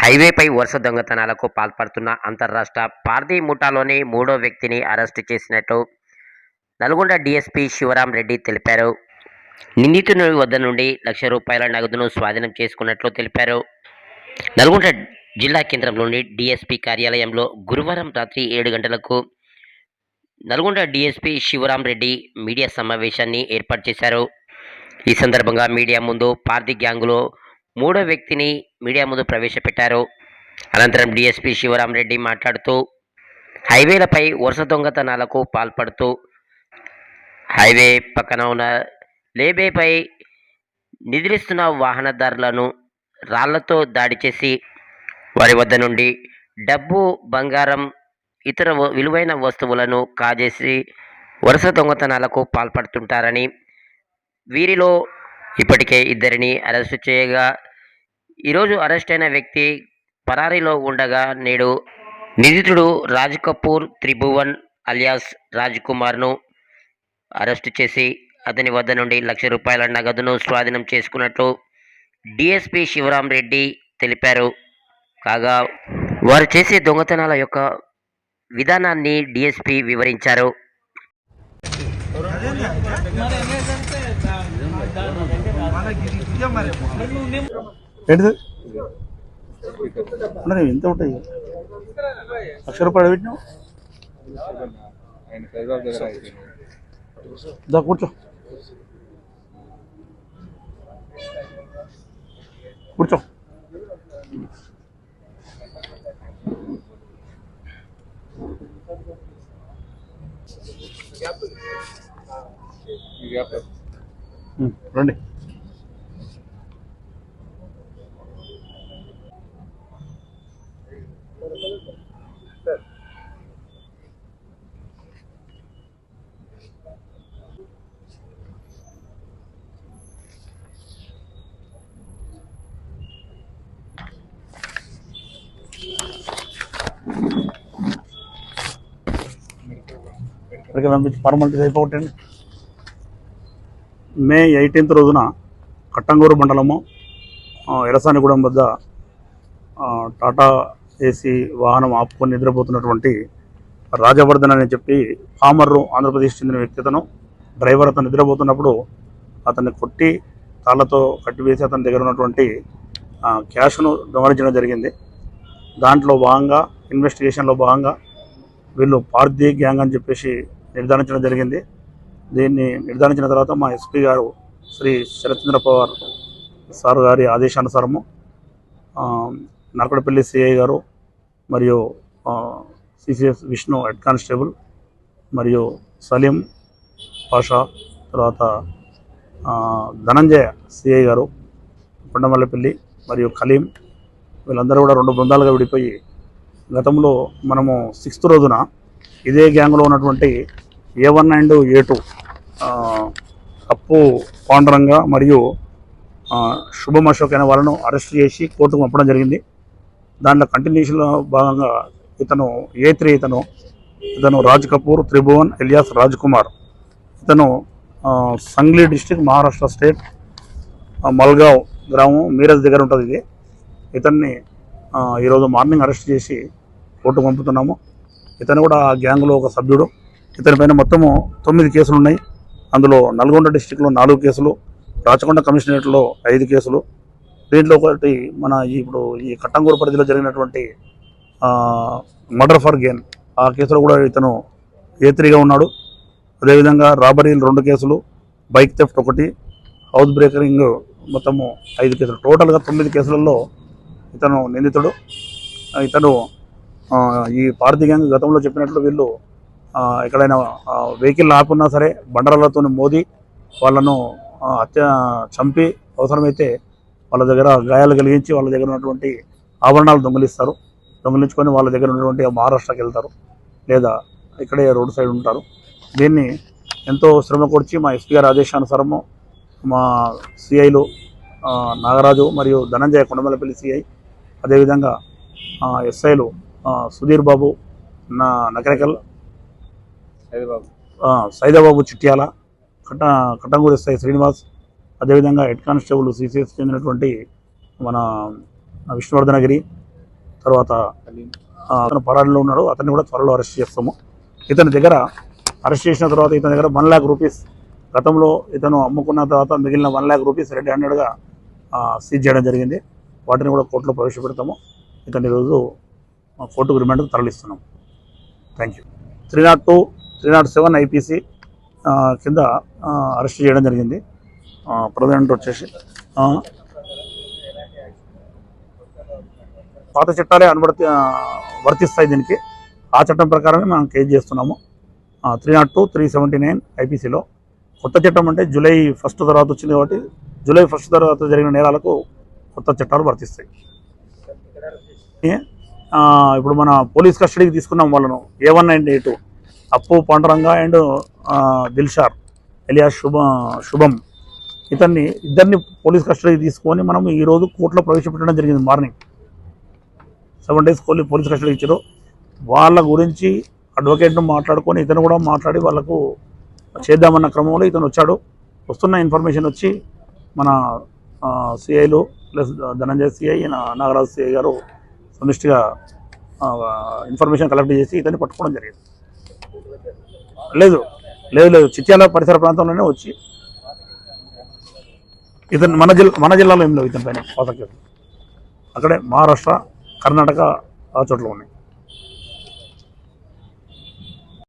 హైవేపై వరుస దొంగతనాలకు పాల్పడుతున్న అంతర్రాష్ట్ర పార్దీ ముఠాలోని మూడో వ్యక్తిని అరెస్టు చేసినట్లు నల్గొండ డీఎస్పీ శివరాం రెడ్డి తెలిపారు. నిందితుని వద్ద నుండి లక్ష రూపాయల నగదును స్వాధీనం చేసుకున్నట్లు తెలిపారు. నల్గొండ జిల్లా కేంద్రంలోని డీఎస్పీ కార్యాలయంలో గురువారం రాత్రి ఏడు గంటలకు నల్గొండ డీఎస్పీ శివరాం రెడ్డి మీడియా సమావేశాన్ని ఏర్పాటు చేశారు. ఈ సందర్భంగా మీడియా ముందు పార్థి గ్యాంగులో మూడో వ్యక్తిని మీడియా ముందు ప్రవేశపెట్టారు. అనంతరం డీఎస్పీ శివరాం రెడ్డి మాట్లాడుతూ హైవేలపై వరుస దొంగతనాలకు పాల్పడుతూ హైవే పక్కన ఉన్న లేబేపై నిద్రిస్తున్న వాహనదారులను రాళ్ళతో దాడి చేసి వారి వద్ద నుండి డబ్బు బంగారం ఇతర విలువైన వస్తువులను కాజేసి వరుస దొంగతనాలకు పాల్పడుతుంటారని వీరిలో ఇప్పటికే ఇద్దరిని అరెస్టు చేయగా ఈరోజు అరెస్ట్ అయిన వ్యక్తి పరారీలో ఉండగా నేడు నిందితుడు రాజ్ కపూర్ త్రిభువన్ అలియాస్ రాజ్ కుమార్ను అరెస్టు చేసి అతని వద్ద నుండి లక్ష రూపాయల నగదును స్వాధీనం చేసుకున్నట్లు డిఎస్పి శివరాం రెడ్డి తెలిపారు. కాగా వారు చేసే దొంగతనాల యొక్క విధానాన్ని డిఎస్పి వివరించారు. ఏంటిది? ఎంత ఉంటాయి? లక్ష రూపాయలు పెట్టినావు? దా కూర్చో. కూర్చో. రండి. ఇక్కడికి పంపించి ఫార్మాలిటీస్ అయిపోగొట్టండి. మే ఎయిటీన్త్ రోజున కట్టంగూరు మండలము ఎరసానిగూడెం ఎలసానిగూడెం వద్ద టాటా ఏసీ వాహనం ఆపుకొని నిద్రపోతున్నటువంటి రాజవర్ధన్ అని చెప్పి పామర్రు ఆంధ్రప్రదేశ్ చెందిన వ్యక్తి అతను. డ్రైవర్ అతను నిద్రపోతున్నప్పుడు అతన్ని కొట్టి తాళ్ళతో కట్టివేసి అతని దగ్గర ఉన్నటువంటి క్యాష్ను దొంగలించడం జరిగింది. దాంట్లో భాగంగా ఇన్వెస్టిగేషన్లో భాగంగా వీళ్ళు పార్థి గ్యాంగ్ అని చెప్పేసి నిర్ధారించడం జరిగింది. దీన్ని నిర్ధారించిన తర్వాత మా ఎస్పీ గారు శ్రీ శరత్చంద్ర పవార్ సార్ గారి ఆదేశానుసారము నరకడపల్లి సిఐ గారు మరియు సిసిఎస్ విష్ణు హెడ్ కానిస్టేబుల్ మరియు సలీం పాషా తర్వాత ధనంజయ సిఐ గారు కొండమల్లపల్లి మరియు కలీం వీళ్ళందరూ కూడా రెండు బృందాలుగా విడిపోయి గతంలో మనము సిక్స్త్ రోజున ఇదే గ్యాంగ్లో ఉన్నటువంటి A one and A two Appu Panduranga మరియు శుభం అశోక్ అనే వాళ్ళను అరెస్ట్ చేసి కోర్టుకు పంపడం జరిగింది. దాంట్లో కంటిన్యూషన్లో భాగంగా ఇతను ఏ త్రీ ఇతను ఇతను రాజ్ కపూర్ త్రిభువన్ ఎలియాస్ రాజ్ కుమార్ ఇతను సంగ్లీ డిస్టిక్ మహారాష్ట్ర స్టేట్ మల్గావ్ గ్రామం మీరజ్ దగ్గర ఉంటుంది ఇది. ఇతన్ని ఈరోజు మార్నింగ్ అరెస్ట్ చేసి కోర్టు పంపుతున్నాము. ఇతను కూడా ఆ గ్యాంగ్లో ఒక సభ్యుడు. ఇతని పైన మొత్తము తొమ్మిది కేసులు ఉన్నాయి అందులో నల్గొండ డిస్టిక్లో నాలుగు కేసులు రాచకొండ కమిషనరేట్లో ఐదు కేసులు. దీంట్లో ఒకటి మన ఇప్పుడు ఈ కట్టంగూరు పరిధిలో జరిగినటువంటి మర్డర్ ఫర్ గేన్. ఆ కేసులో కూడా ఇతను ఏ త్రీగా ఉన్నాడు. అదేవిధంగా రాబరీలు రెండు కేసులు బైక్ థెఫ్ట్ ఒకటి హౌస్ బ్రేకరింగ్ మొత్తము ఐదు కేసులు. టోటల్గా తొమ్మిది కేసులలో ఇతను నిందితుడు. ఇతను ఈ పార్థి గ్యాంగ్ గతంలో చెప్పినట్లు వీళ్ళు ఎక్కడైనా వెహికల్ ఆపున్నా సరే బండరాలతో మోది వాళ్ళను అత్య హత్య చంపి అవసరమైతే వాళ్ళ దగ్గర గాయాలు కలిగించి వాళ్ళ దగ్గర ఉన్నటువంటి ఆభరణాలు దొంగిలిస్తారు. దొంగిలించుకొని వాళ్ళ దగ్గర ఉన్నటువంటి మహారాష్ట్రకి వెళ్తారు. లేదా ఇక్కడే రోడ్ సైడ్ ఉంటారు. దీన్ని ఎంతో శ్రమ కూర్చి మా ఎస్పీ గారి ఆదేశానుసారము మా సిఐలు నాగరాజు మరియు ధనంజయ కొండమలపల్లి సిఐ అదేవిధంగా ఎస్ఐలు సుధీర్ బాబు నా నకరికల్. సైదాబాబు. చిట్యాల కట్ట కట్టంగూరు ఎస్ఐ శ్రీనివాస్ అదేవిధంగా హెడ్ కానిస్టేబుల్ సిసిఎస్ చెందినటువంటి మన విష్ణువర్ధనగిరి తర్వాత అతను పరాడిలో ఉన్నాడు అతన్ని కూడా త్వరలో అరెస్ట్ చేస్తాము. ఇతని దగ్గర అరెస్ట్ చేసిన తర్వాత ఇతని దగ్గర వన్ ల్యాక్ రూపీస్ గతంలో ఇతను అమ్ముకున్న తర్వాత మిగిలిన వన్ ల్యాక్ రూపీస్ రెడ్ హ్యాండెడ్గా సీజ్ చేయడం జరిగింది. వాటిని కూడా కోర్టులో ప్రవేశపెడతాము. ఇతని ఈరోజు ఆ, కోర్టుకు రిమాండ్కు తరలిస్తున్నాం. Thank you three not two three not seven IPC కింద అరెస్ట్ చేయడం జరిగింది. ప్రజెంట్ వచ్చేసి పాత చట్టాలే అనువర్తి వర్తిస్తాయి దీనికి. ఆ చట్టం ప్రకారమే మనం కేసు చేస్తున్నాము. Three not two three seventy nine ఐపీసీలో కొత్త చట్టం అంటే జూలై ఫస్ట్ తర్వాత వచ్చింది కాబట్టి జూలై ఫస్ట్ తర్వాత జరిగిన నేరాలకు కొత్త చట్టాలు వర్తిస్తాయి. ఇప్పుడు మన పోలీస్ కస్టడీకి తీసుకున్నాం వాళ్ళను. ఏ వన్ నైన్ ఎయిట్ అప్పు పాండురంగ అండ్ దిల్షార్ ఎలియా శుభ శుభం. ఇతన్ని ఇద్దరిని పోలీస్ కస్టడీకి తీసుకొని మనం ఈరోజు కోర్టులో ప్రవేశపెట్టడం జరిగింది మార్నింగ్. సెవెన్ డేస్ కోలి పోలీస్ కస్టడీ ఇచ్చారు. వాళ్ళ గురించి అడ్వకేట్ను మాట్లాడుకొని ఇతను కూడా మాట్లాడి వాళ్ళకు చేద్దామన్న క్రమంలో ఇతను వచ్చాడు. వస్తున్న ఇన్ఫర్మేషన్ వచ్చి మన సిఐలు plus Dhananjaya CI Nagaraju CI గారు సమిష్టిగా ఇన్ఫర్మేషన్ కలెక్ట్ చేసి ఇతన్ని పట్టుకోవడం జరిగింది. లేదు లేదు లేదు. చిత్యాల పరిసర ప్రాంతంలోనే వచ్చి ఇతను మన జిల్లా మన జిల్లాలో ఏం లేవు ఇతని పైన. పాత అక్కడే మహారాష్ట్ర కర్ణాటక ఆ చోట్ల ఉన్నాయి.